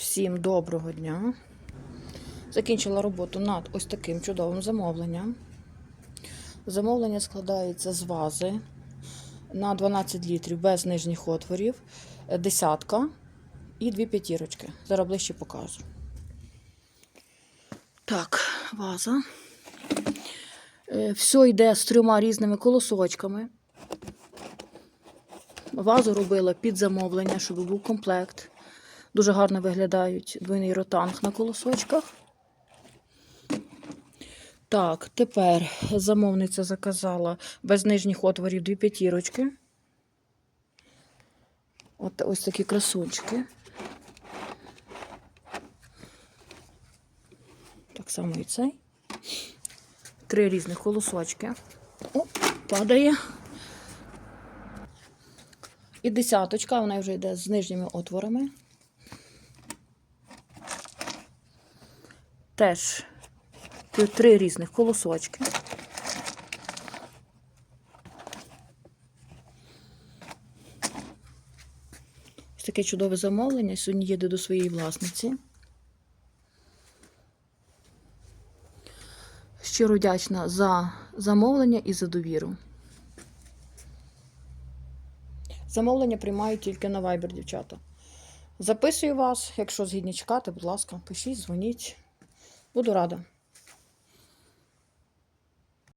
Всім доброго дня. Закінчила роботу над ось таким чудовим замовленням. Замовлення складається з вази на 12 літрів без нижніх отворів, десятка і дві п'ятірочки. Зараз ближче покажу. Так, ваза. Е, Все йде з трьома різними колосочками. Вазу робила під замовлення, щоб був комплект. Дуже гарно виглядають двойний ротанг на колосочках. Так, тепер замовниця заказала без нижніх отворів дві п'ятірочки. От ось такі красунчики. Так само і цей. Три різних колосочки. О, падає. І десяточка, вона вже йде з нижніми отворами. Теж три різних колосочки. Ось таке чудове замовлення. Сьогодні їде до своєї власниці. Щиро вдячна за замовлення і за довіру. Замовлення приймаю тільки на Viber, дівчата. Записую вас, якщо згідні чекати, будь ласка, пишіть, дзвоніть. Буду рада.